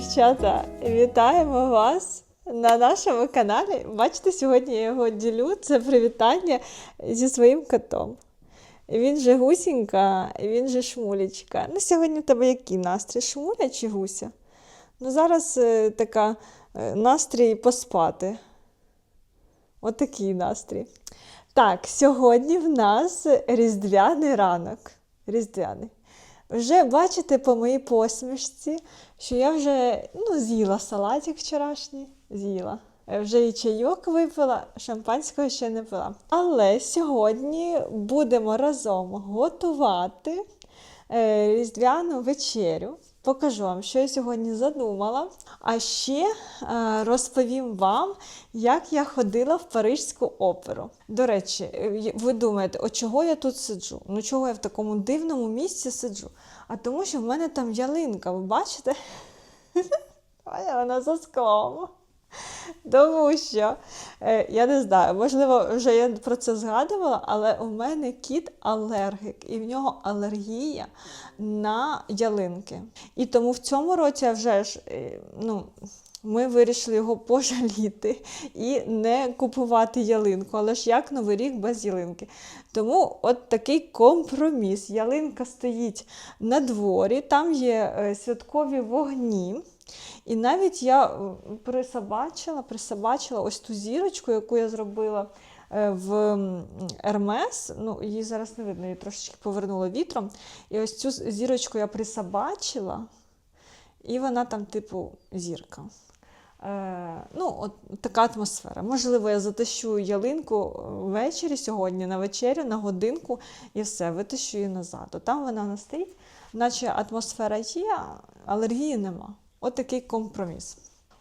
Дівчата, вітаємо вас на нашому каналі. Бачите, сьогодні я його ділю. Це привітання зі своїм котом. Він же гусінька, він же шмулечка. Ну, сьогодні в тебе який настрій? Шмуля чи гуся? Ну, зараз е, така е, настрій поспати. Отакий настрій. Так, сьогодні в нас різдвяний ранок. Різдвяний. Вже бачите по моїй посмішці, що я вже ну, з'їла салатик вчорашній, з'їла. Вже і чайок випила, шампанського ще не пила. Але сьогодні будемо разом готувати е, різдвяну вечерю. Покажу вам, що я сьогодні задумала. А ще е, розповім вам, як я ходила в Парижську оперу. До речі, е, ви думаєте, от чого я тут сиджу? Ну чого я в такому дивному місці сиджу? А тому, що в мене там ялинка, ви бачите? Ой, вона за склом. Тому що, е, я не знаю, можливо, вже я про це згадувала, але у мене кіт алергік, і в нього алергія на ялинки. І тому в цьому році вже ж, е, ну, ми вирішили його пожаліти і не купувати ялинку. Але ж як новий рік без ялинки? Тому от такий компроміс. Ялинка стоїть на дворі, там є е, святкові вогні. І навіть я е, присобачила, присобачила ось ту зірочку, яку я зробила е, в Ермес. Ну, її зараз не видно, її трошечки повернуло вітром. І ось цю зірочку я присобачила, і вона там, типу, зірка. Е, ну, от така атмосфера. Можливо, я затащу ялинку ввечері сьогодні на вечерю, на годинку, і все, витащу її назад. Там вона стоїть, наче атмосфера є, алергії нема. От такий компроміс.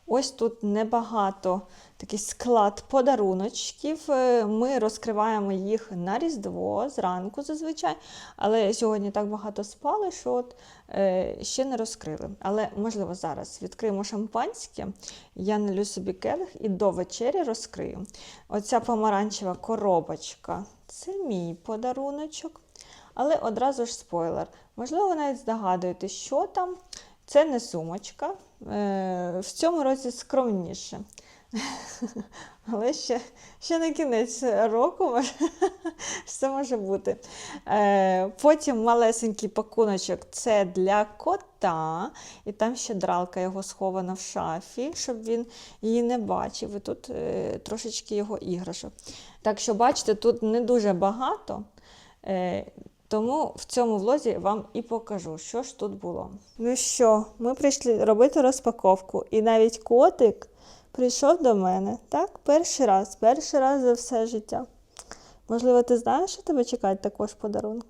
Ось тут небагато такий склад подаруночків. Е, Ми розкриваємо їх на Різдво зранку зазвичай, але сьогодні так багато спали, що от, е, ще не розкрили. Але можливо зараз відкриємо шампанське. Я налю собі келих і до вечері розкрию. Оця помаранчева коробочка це мій подаруночок. Але одразу ж спойлер. Можливо, ви навіть здогадуєтесь, що там. Це не сумочка. Е, В цьому році скромніше. Але ще, ще на кінець року все може бути. Е, Потім малесенький пакуночок це для кота. І там ще дралка його схована в шафі, щоб він її не бачив. І тут е, трошечки його іграшок. Так що, бачите, тут не дуже багато. Тому в цьому влозі вам і покажу, що ж тут було. Ну що, ми прийшли робити розпаковку, і навіть котик прийшов до мене. Так, перший раз, перший раз за все життя. Можливо, ти знаєш, що тебе чекають також подарунки?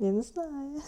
Він знає.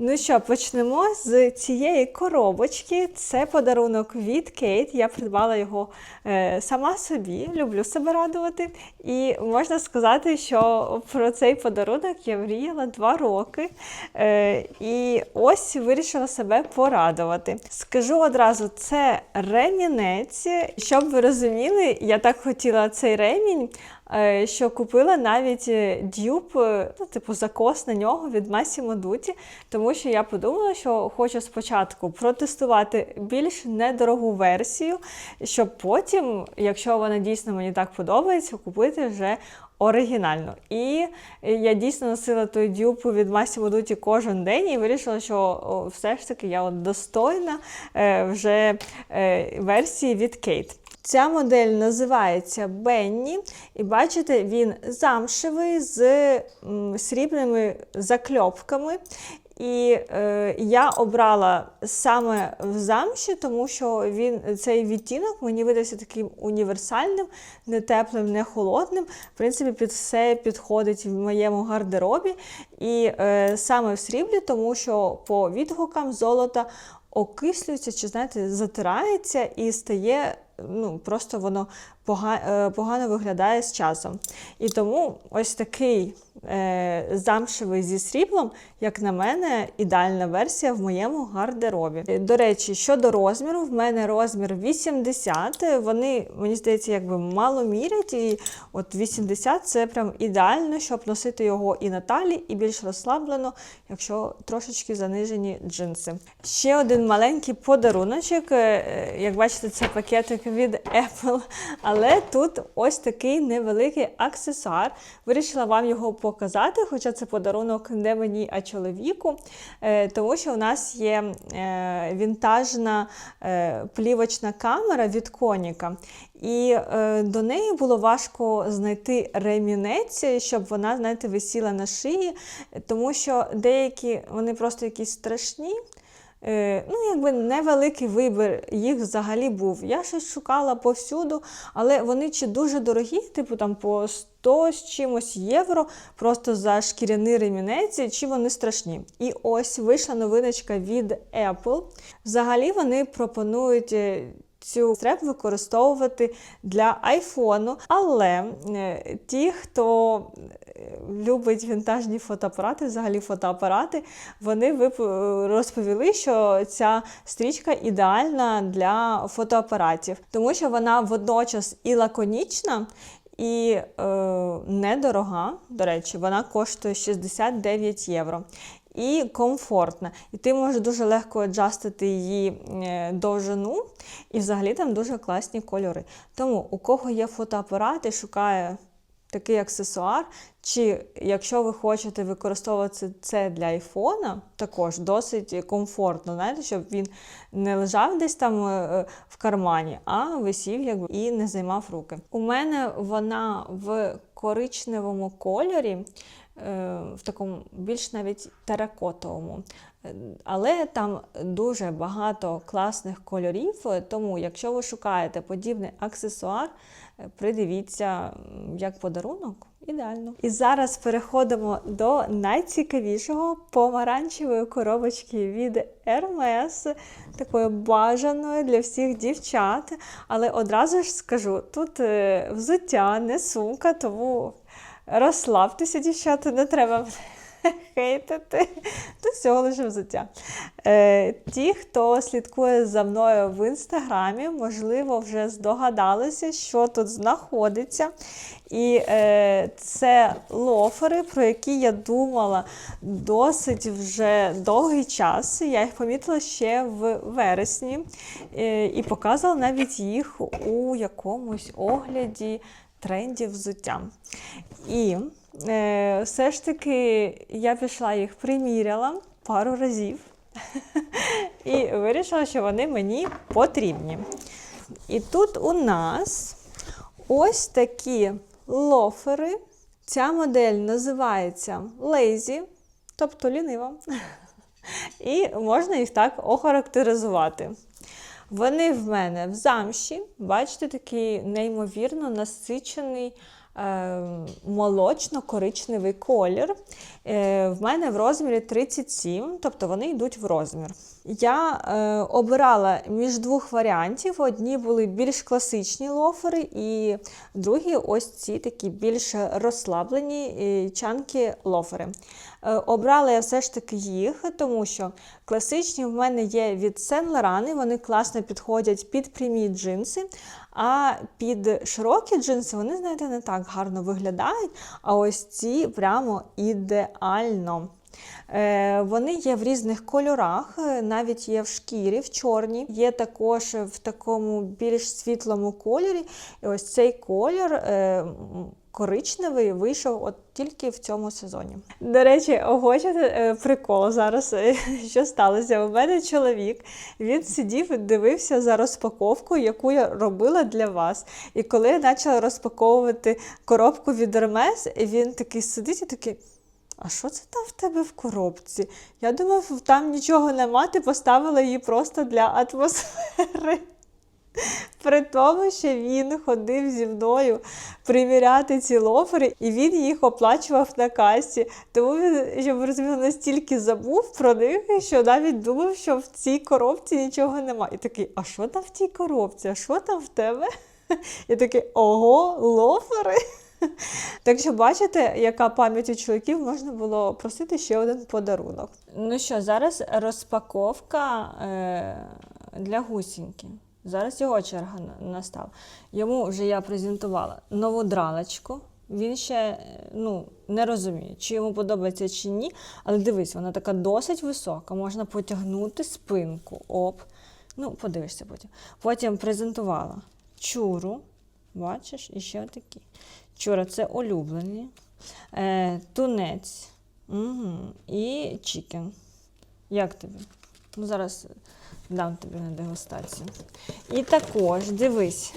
Ну що, почнемо з цієї коробочки. Це подарунок від Кейт. Я придбала його е, сама собі, люблю себе радувати. І можна сказати, що про цей подарунок я мріяла два роки. Е, і ось вирішила себе порадувати. Скажу одразу, це ремінець. Щоб ви розуміли, я так хотіла цей ремінь. Е, Що купила навіть е, дюб, е, ну, типу закос на нього від Massimo Dutti, тому що я подумала, що хочу спочатку протестувати більш недорогу версію, щоб потім, якщо вона дійсно мені так подобається, купити вже оригінальну. І я дійсно носила той дюб від Massimo Dutti кожен день і вирішила, що все ж таки я от достойна вже версії від Кейт. Ця модель називається Бенні, і бачите, він замшевий з срібними закльопками. І е, я обрала саме в замші, тому що він цей відтінок мені видався таким універсальним, не теплим, не холодним. В принципі, під все підходить в моєму гардеробі. І е, саме в сріблі, тому що по відгукам золота окислюється чи знаєте, затирається і стає ну, просто воно е, погано виглядає з часом. І тому ось такий е, замшевий зі сріблом, як на мене, ідеальна версія в моєму гардеробі. Е, До речі, щодо розміру, в мене розмір 80. Вони, мені здається, якби мало мірять. І от 80 це прям ідеально, щоб носити його і на талії, і більш розслаблено, якщо трошечки занижені джинси. Ще один маленький подаруночок. Е, Як бачите, це пакетик від Apple. Але тут ось такий невеликий аксесуар. Вирішила вам його показати, хоча це подарунок не мені, а чоловіку. Е, Тому що у нас є е, вінтажна е, плівочна камера від Коніка. І е, до неї було важко знайти ремінець, щоб вона, знаєте, висіла на шиї, тому що деякі вони просто якісь страшні. Е, ну, якби невеликий вибір їх взагалі був. Я щось шукала повсюду, але вони чи дуже дорогі, типу там по 100 з чимось євро, просто за шкіряний ремінець, чи вони страшні. І ось вийшла новиночка від Apple. Взагалі вони пропонують. Е, Цю стреп використовувати для айфону, але е, ті, хто е, любить вінтажні фотоапарати, взагалі фотоапарати, вони розповіли, що ця стрічка ідеальна для фотоапаратів, тому що вона водночас і лаконічна. І е, недорога, до речі, вона коштує 69 євро. І комфортна. І ти можеш дуже легко аджастити її е, довжину, і взагалі там дуже класні кольори. Тому у кого є фотоапарат і шукає такий аксесуар, чи якщо ви хочете використовувати це для айфона, також досить комфортно, знаєте, щоб він не лежав десь там е, в кармані, а висів якби і не займав руки. У мене вона в коричневому кольорі, е, в такому більш навіть теракотовому. Е, Але там дуже багато класних кольорів, е, тому якщо ви шукаєте подібний аксесуар, е, придивіться як подарунок. Ідеально. І зараз переходимо до найцікавішого помаранчевої коробочки від Hermes, такої бажаної для всіх дівчат. Але одразу ж скажу: тут е, взуття, не сумка, тому розслабтеся, дівчата, не треба хейтити. Тут всього лише взуття. Е, ті, хто слідкує за мною в інстаграмі, можливо, вже здогадалися, що тут знаходиться. І е, це лофери, про які я думала досить вже довгий час. Я їх помітила ще в вересні е, і показувала навіть їх у якомусь огляді трендів взуття. І е, все ж таки я пішла їх приміряла пару разів і вирішила, що вони мені потрібні. І тут у нас ось такі лофери. Ця модель називається Lazy, тобто лінива. І можна їх так охарактеризувати. Вони в мене в замші, бачите, такий неймовірно насичений молочно-коричневий колір. Е, в мене в розмірі 37, тобто вони йдуть в розмір. Я е, обирала між двох варіантів. Одні були більш класичні лофери, і другі ось ці такі більш розслаблені е, чанки лофери. Е, Обрала я все ж таки їх, тому що класичні в мене є від Saint Laurent, вони класно підходять під прямі джинси, а під широкі джинси вони, знаєте, не так гарно виглядають. А ось ці прямо ідеально. Е, Вони є в різних кольорах, е, навіть є в шкірі, в чорній, є також в такому більш світлому кольорі. І ось цей колір е, коричневий вийшов от тільки в цьому сезоні. До речі, хочете е, прикол зараз, е, що сталося? У мене чоловік він сидів дивився за розпаковкою, яку я робила для вас. І коли я почала розпаковувати коробку від Hermes, він такий сидить і такий. А що це там в тебе в коробці? Я думав, там нічого нема, ти поставила її просто для атмосфери. При тому, що він ходив зі мною приміряти ці лофери, і він їх оплачував на касі. Тому він, щоб ви розуміли, настільки забув про них, що навіть думав, що в цій коробці нічого немає. І такий, а що там в тій коробці? А що там в тебе? І такий, ого, лофери. Так що бачите, яка пам'ять у чоловіків можна було просити ще один подарунок. Ну що, зараз розпаковка е, для гусіньки. Зараз його черга на- настала. Йому вже я презентувала нову дралочку. Він ще е, ну, не розуміє, чи йому подобається чи ні. Але дивись, вона така досить висока, можна потягнути спинку. Оп. Ну, подивишся потім. Потім презентувала чуру. Бачиш, і ще такі. Чура це улюблені. Е, тунець. Угу. І чікен. Як тобі? Ну, зараз дам тобі на дегустацію. І також, дивись,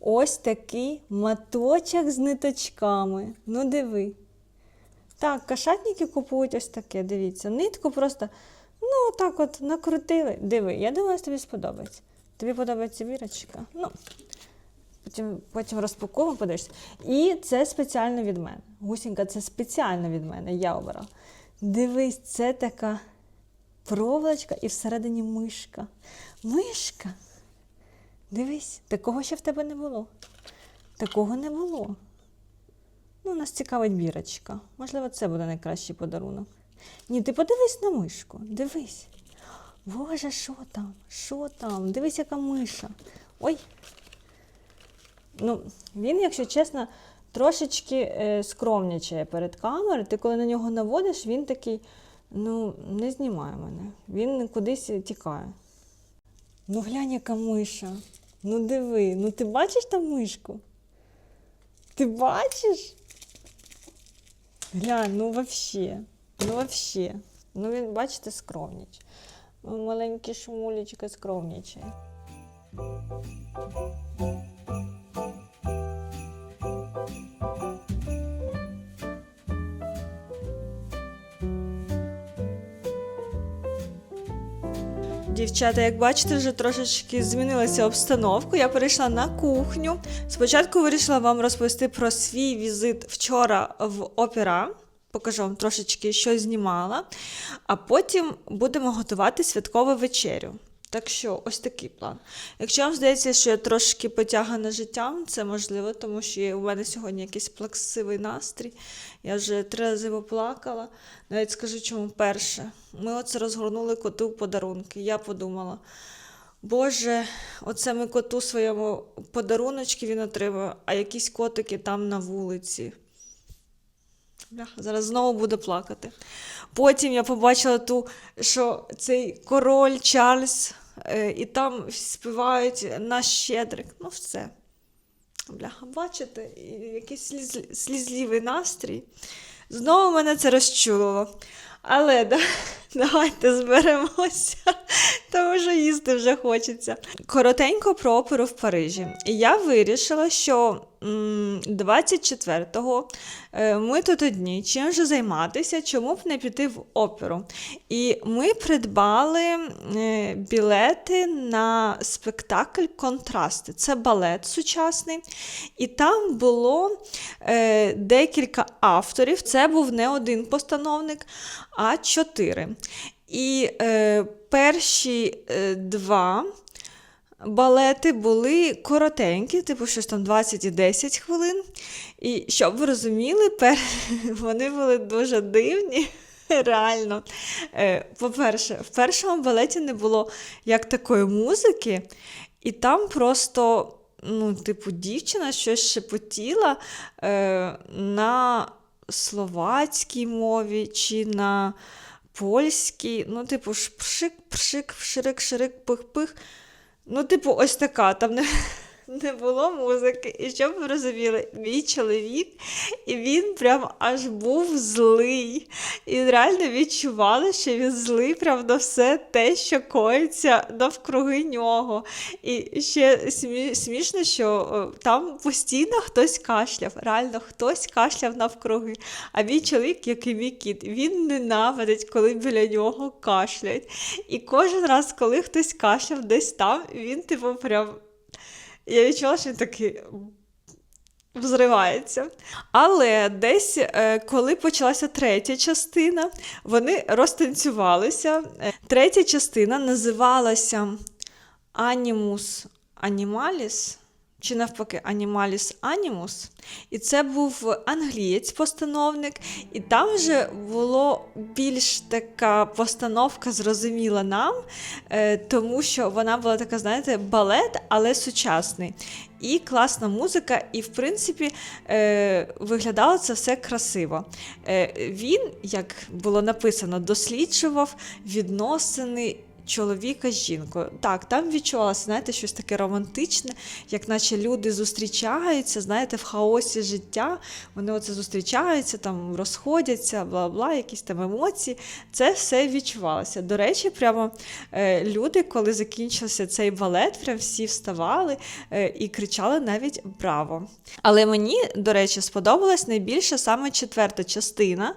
ось такий маточок з ниточками. Ну, диви. Так, кошатники купують ось таке, дивіться. Нитку просто, ну, так от накрутили. Диви, я думаю, тобі сподобається. Тобі подобається бірочка? Ну, потім, потім розпакуємо, подивишся. І це спеціально від мене. Гусінька, це спеціально від мене, я обирала. Дивись, це така проволочка і всередині мишка. Мишка. Дивись, такого ще в тебе не було. Такого не було. Ну, нас цікавить бірочка. Можливо, це буде найкращий подарунок. Ні, ти подивись на мишку. Дивись. Боже, що там? Що там? Дивись, яка миша. Ой. Ну, він, якщо чесно, трошечки е, скромнічає перед камерою. Ти коли на нього наводиш, він такий, ну, не знімає мене. Він кудись тікає. Ну, глянь, яка миша. Ну диви, ну ти бачиш там мишку? Ти бачиш? Глянь, ну вообще, ну вообще. Ну він, бачите, скромніч. Ну, Маленький шмулечка скромнічає. Дівчата, як бачите, вже трошечки змінилася обстановка. Я перейшла на кухню. Спочатку вирішила вам розповісти про свій візит вчора в опера. Покажу вам трошечки, що знімала, а потім будемо готувати святкову вечерю. Так що ось такий план. Якщо вам здається, що я трошки потягана життям, це можливо, тому що у мене сьогодні якийсь плаксивий настрій. Я вже три рази поплакала. Навіть скажу, чому перше. Ми оце розгорнули коту подарунки. Я подумала, Боже, оце ми коту своєму подаруночки він отримав, а якісь котики там на вулиці. Зараз знову буду плакати. Потім я побачила ту, що цей король Чарльз, е, і там співають наш щедрик. Ну, все. Бляха, бачите, якийсь сліз, слізливий настрій. Знову мене це розчулило. Але да, давайте зберемося, тому що їсти вже хочеться. Коротенько про оперу в Парижі. І я вирішила, що 24-го е, ми тут одні, чим же займатися, чому б не піти в оперу. І ми придбали е, білети на спектакль Контрасти. Це балет сучасний. І там було е, декілька авторів. Це був не один постановник, а чотири. І е, перші е, два балети були коротенькі, типу щось там 20 і 10 хвилин. І щоб ви розуміли, пер... вони були дуже дивні. Реально. Е, По-перше, в першому балеті не було як такої музики, і там просто, ну, типу, дівчина щось шепотіла е, на словацькій мові чи на польській. Ну, типу, шпшик-пшик, пшик, пширик, ширик, пих-пих. Ну, типу, ось така. Там не, не було музики. І щоб ви розуміли, мій чоловік, і він прям аж був злий. І реально відчували, що він злий прям на все те, що коїться навкруги нього. І ще смішно, що е, там постійно хтось кашляв. Реально хтось кашляв навкруги. А мій чоловік, як і мій кіт, він ненавидить, коли біля нього кашлять. І кожен раз, коли хтось кашляв десь там, він типу прям. Я відчула, що він такий взривається. Але десь, е, коли почалася третя частина, вони розтанцювалися. Е, Третя частина називалася Animus Animalis. Чи навпаки, Animalis Animus. І це був англієць постановник, і там вже було більш така постановка зрозуміла нам, е, тому що вона була така, знаєте, балет, але сучасний. І класна музика, і в принципі е, виглядало це все красиво. Е, він, як було написано, досліджував відносини чоловіка з жінкою. Так, там відчувалося, знаєте, щось таке романтичне, як наче люди зустрічаються, знаєте, в хаосі життя. Вони оце зустрічаються, там розходяться, бла бла, якісь там емоції. Це все відчувалося. До речі, прямо е, люди, коли закінчився цей балет, прям всі вставали е, і кричали навіть браво. Але мені, до речі, сподобалась найбільше саме четверта частина.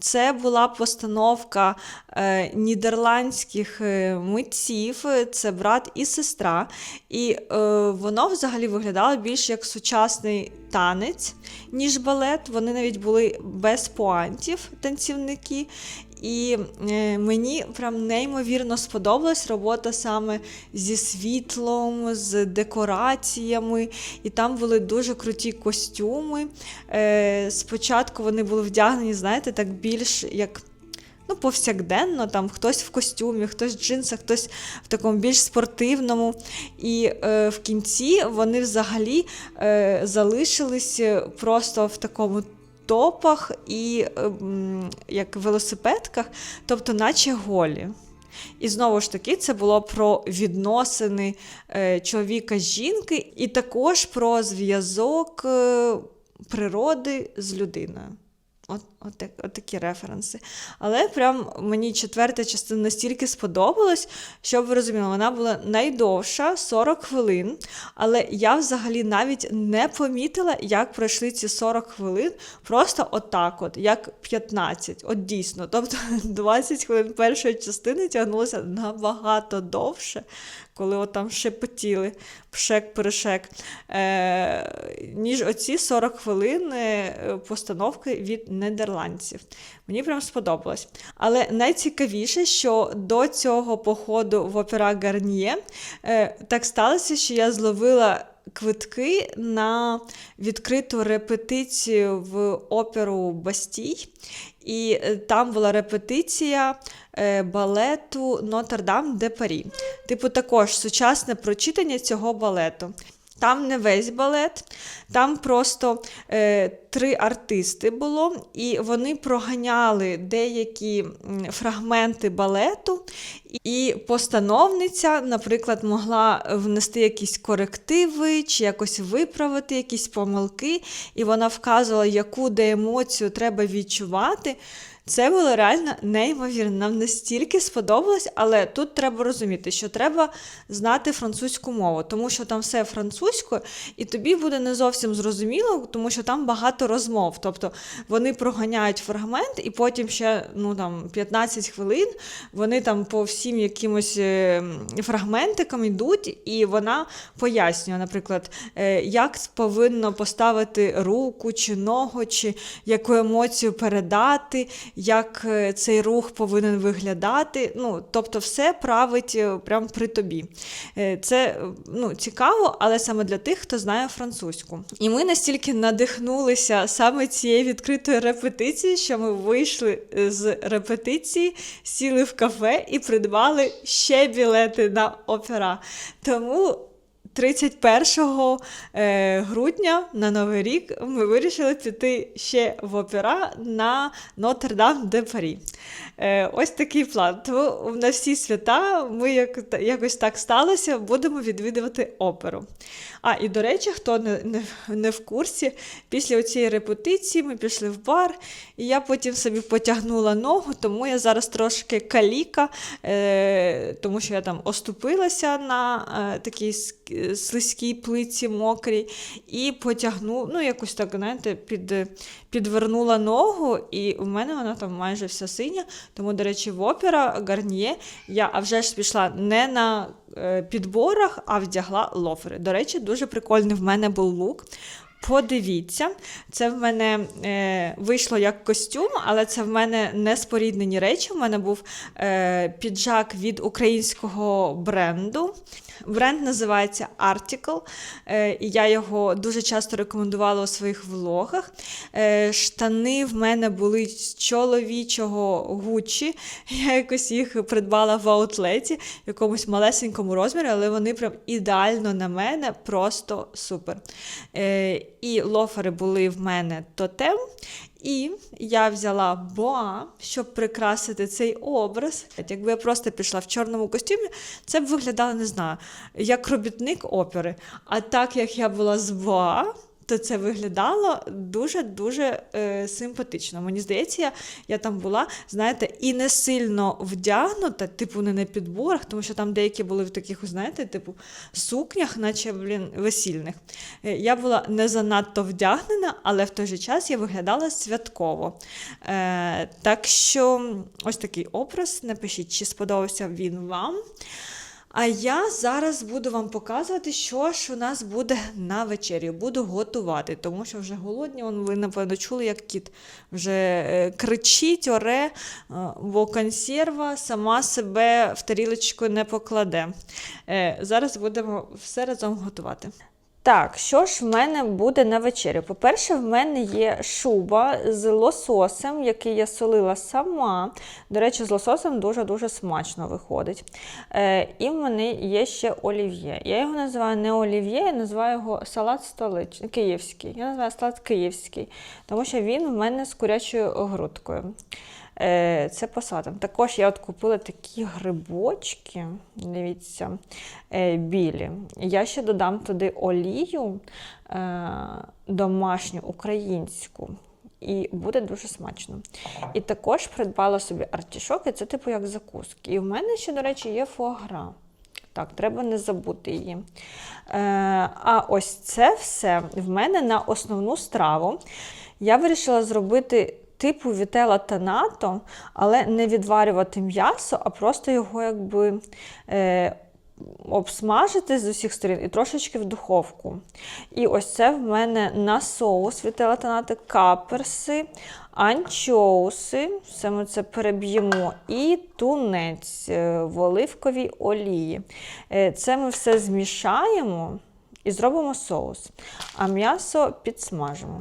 Це була постановка е, нідерландських митців, це брат і сестра. І е, воно взагалі виглядало більш як сучасний танець, ніж балет. Вони навіть були без пуантів, танцівники. І е, мені прям неймовірно сподобалась робота саме зі світлом, з декораціями, і там були дуже круті костюми. Е, спочатку вони були вдягнені, знаєте, так більш як. Ну, повсякденно, там хтось в костюмі, хтось в джинсах, хтось в такому більш спортивному. І е, в кінці вони взагалі е, залишились просто в такому топах і е, як велосипедках, тобто, наче голі. І знову ж таки, це було про відносини е, чоловіка з жінки, і також про зв'язок е, природи з людиною. От, от, так- от такі референси. Але прям мені четверта частина настільки сподобалась, щоб ви розуміли, вона була найдовша 40 хвилин. Але я взагалі навіть не помітила, як пройшли ці 40 хвилин. Просто отак, от, як 15. От дійсно. Тобто 20 хвилин першої частини тягнулося набагато довше, коли от там шепотіли пшек-перешек, е, ніж оці 40 хвилин е, постановки від нідерландців. Мені прям сподобалось. Але найцікавіше, що до цього походу в опера Гарніє е, так сталося, що я зловила. Квитки на відкриту репетицію в оперу Бастій, і е, там була репетиція е, балету Нотр-Дам де Парі. Типу, також сучасне прочитання цього балету. Там не весь балет, там просто е, три артисти було, і вони проганяли деякі фрагменти балету, і постановниця, наприклад, могла внести якісь корективи чи якось виправити якісь помилки, і вона вказувала, яку де емоцію треба відчувати. Це було реально неймовірно. Нам настільки сподобалось, але тут треба розуміти, що треба знати французьку мову, тому що там все французькою, і тобі буде не зовсім зрозуміло, тому що там багато розмов. Тобто вони проганяють фрагмент, і потім ще ну, там, 15 хвилин вони там по всім якимось е, фрагментикам йдуть, і вона пояснює, наприклад, е, як повинно поставити руку чи ногу, чи яку емоцію передати, як е, цей рух повинен виглядати. Ну, тобто, все править е, прямо при тобі. Е, Це ну, цікаво, але саме для тих, хто знає французьку. І ми настільки надихнулися саме цією відкритою репетицією, що ми вийшли з репетиції, сіли в кафе і придбали ще білети на опера. Тому 31 е, грудня на Новий рік ми вирішили піти ще в опера на Нотр-Дам де Парі. Е, ось такий план. Тому на всі свята ми як, якось так сталося, будемо відвідувати оперу. А, і до речі, хто не, не, не в курсі, після цієї репетиції ми пішли в бар, і я потім собі потягнула ногу, тому я зараз трошки каліка, е, тому що я там оступилася на е, такій слизькій плиці мокрій, і потягну, ну якось так, знаєте, під, підвернула ногу, і в мене вона там майже вся синя. Тому, до речі, в опера Гарніє я а вже ж пішла не на е, підборах, а вдягла лофери. До речі, дуже прикольний в мене був лук. Подивіться, це в мене е, вийшло як костюм, але це в мене не споріднені речі. В мене був е, піджак від українського бренду. Бренд називається Article, е, і я його дуже часто рекомендувала у своїх влогах. Е, штани в мене були з чоловічого Гуччі. Я якось їх придбала в аутлеті, в якомусь малесенькому розмірі, але вони прям ідеально на мене, просто супер. Е, і лофери були в мене тотем. І я взяла боа, щоб прикрасити цей образ. Якби я просто пішла в чорному костюмі, це б виглядало, не знаю, як робітник опери. А так як я була з боа, то це виглядало дуже-дуже е, симпатично. Мені здається, я, я там була, знаєте, і не сильно вдягнута, типу, не на підборах, тому що там деякі були в таких, знаєте, типу, сукнях, наче блін, весільних. Е, я була не занадто вдягнена, але в той же час я виглядала святково. Е, так що ось такий образ. Напишіть, чи сподобався він вам. А я зараз буду вам показувати, що ж у нас буде на вечері. Буду готувати, тому що вже голодні. Вон, ви, напевно, чули, як кіт вже е, кричить, оре, е, бо консерва сама себе в тарілочку не покладе. Е, зараз будемо все разом готувати. Так, що ж в мене буде на вечерю? По-перше, в мене є шуба з лососем, який я солила сама. До речі, з лососем дуже-дуже смачно виходить. Е, і в мене є ще олів'є. Я його називаю не олів'є, я називаю його салат столичний, київський. Я називаю салат київський, тому що він в мене з курячою грудкою. Е, Це посадом. Також я от купила такі грибочки, дивіться, е, білі. Я ще додам туди олію е, домашню, українську. І буде дуже смачно. І також придбала собі артішоки, це типу як закуски. І в мене ще, до речі, є фуагра. Так, треба не забути її. Е, а ось це все в мене на основну страву. Я вирішила зробити типу вітела танато, але не відварювати м'ясо, а просто його якби. Е, Обсмажити з усіх сторін і трошечки в духовку. І ось це в мене на соус вітела танати, каперси, анчоуси, все ми це переб'ємо, і тунець е, в оливковій олії. Е, Це ми все змішаємо і зробимо соус, а м'ясо підсмажимо.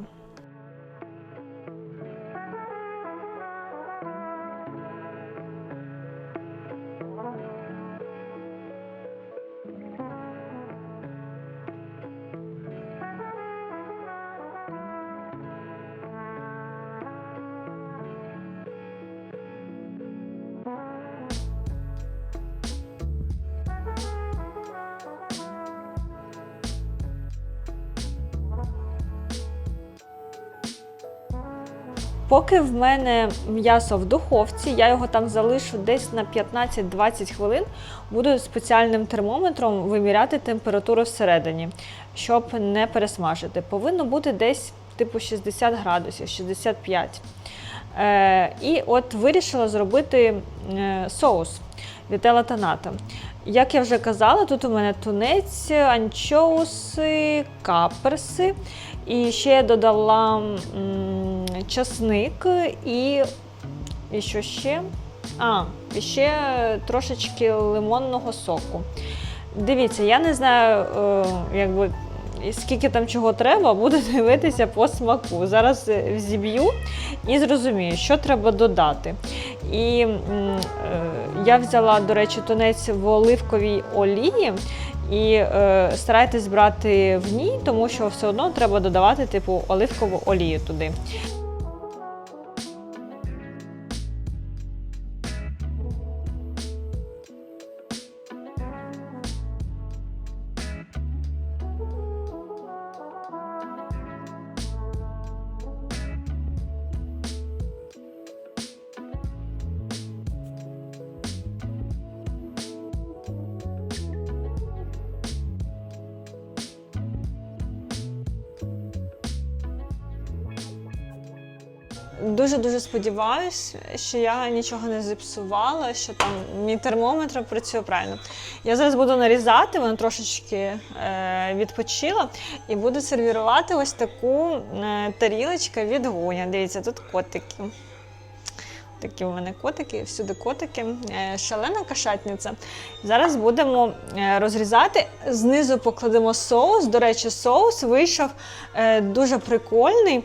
Поки в мене м'ясо в духовці, я його там залишу десь на 15-20 хвилин. Буду спеціальним термометром виміряти температуру всередині, щоб не пересмажити. Повинно бути десь типу 60 градусів, 65. Е, і от вирішила зробити е, соус вітела таната. Як я вже казала, тут у мене тунець, анчоуси, каперси. І ще я додала м, часник і, і що ще? А, ще трошечки лимонного соку. Дивіться, я не знаю, е, якби. Скільки там чого треба, буду дивитися по смаку. Зараз е, зіб'ю і зрозумію, що треба додати. І е, я взяла, до речі, тунець в оливковій олії. І е, старайтесь брати в ній, тому що все одно треба додавати типу оливкову олію туди. Дуже дуже сподіваюсь, що я нічого не зіпсувала, що там мій термометр працює правильно. Я зараз буду нарізати, вона трошечки е, відпочила, і буду сервірувати ось таку е, тарілочку від гуня. Дивіться, тут котики. Такі у мене котики, всюди котики. Е, Шалена кашатниця. Зараз будемо е, розрізати. Знизу покладемо соус. До речі, соус вийшов е, дуже прикольний.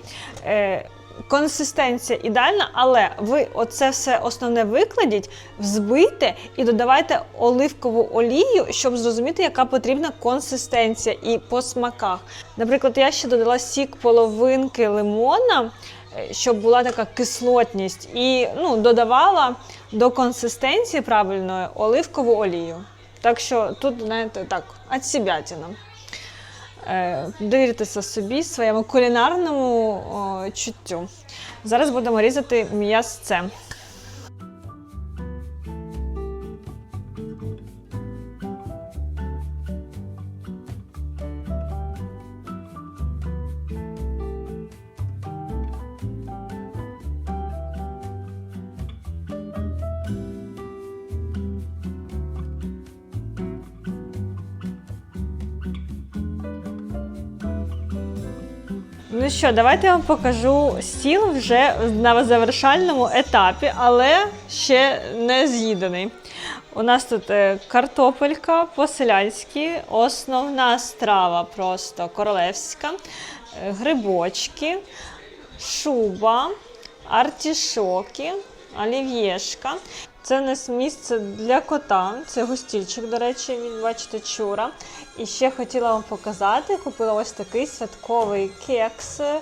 Консистенція ідеальна, але ви оце все основне викладіть, взбийте і додавайте оливкову олію, щоб зрозуміти, яка потрібна консистенція і по смаках. Наприклад, я ще додала сік половинки лимона, е, щоб була така кислотність, і ну, додавала до консистенції правильної оливкову олію. Так що тут, знаєте, так, от себятина. Е, Довіритися собі, своєму кулінарному чуттю. Зараз будемо різати м'ясце. Що, давайте я вам покажу стіл вже на завершальному етапі, але ще не з'їдений. У нас тут е, картопелька по-селянськи, основна страва просто королевська, е, грибочки, шуба, артішоки, олів'єшка. Це у нас місце для кота. Це гостільчик, до речі, він бачите, чура. І ще хотіла вам показати, купила ось такий святковий кекс, е,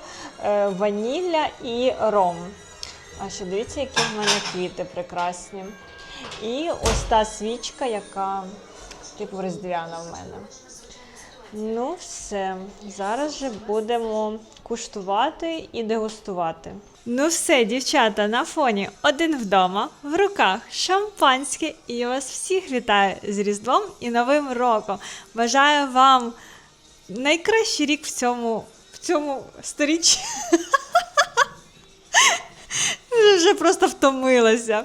ванілля і ром. А ще дивіться, які в мене квіти прекрасні. І ось та свічка, яка типу різдвяна в мене. Ну, все. Зараз же будемо куштувати і дегустувати. Ну все, дівчата, на фоні один вдома, в руках шампанське, і я вас всіх вітаю з Різдвом і Новим роком. Бажаю вам найкращий рік в цьому, в цьому сторіччі. Вже просто втомилася.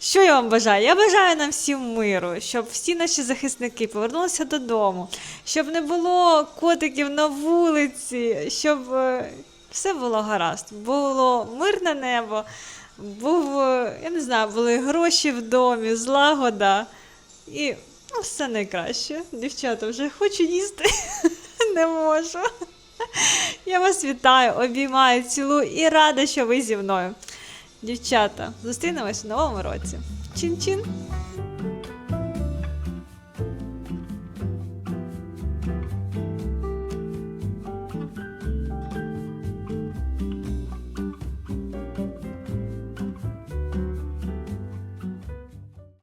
Що я вам бажаю? Я бажаю нам всім миру, щоб всі наші захисники повернулися додому, щоб не було котиків на вулиці, щоб е, все було гаразд. Було мирне небо, був, я не знаю, були гроші в домі, злагода. І ну, все найкраще. Дівчата, вже хочу їсти, не можу. Я вас вітаю, обіймаю, цілую і рада, що ви зі мною. Дівчата, зустрінемось в новому році. Чин-чин!